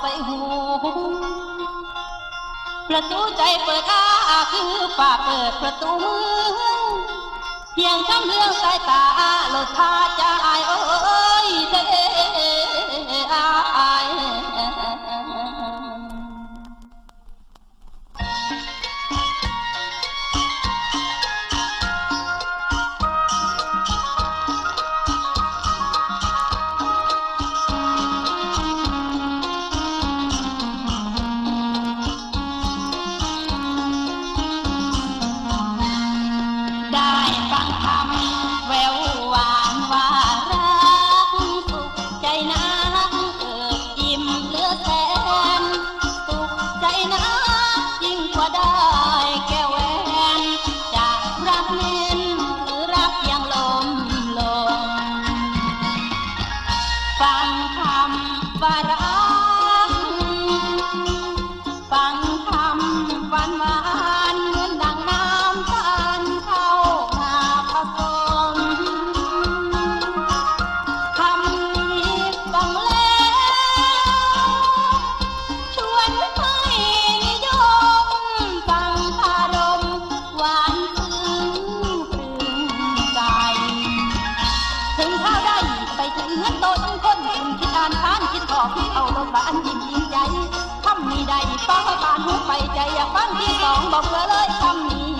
ใส่หูประตูใจเปิดอ้าคือฝ่าเปิดประตูเพียงคำเรื่องสายตาลดพาใจ ถึงโตถึงก้นถึงคิดอ่านทานคิดขอกคิดเอาลมบานยิ้มยิ้มใจทำนี้ได้ป้าบานหัวไปใจอยากฟังที่สองบอกเธอลยทำมี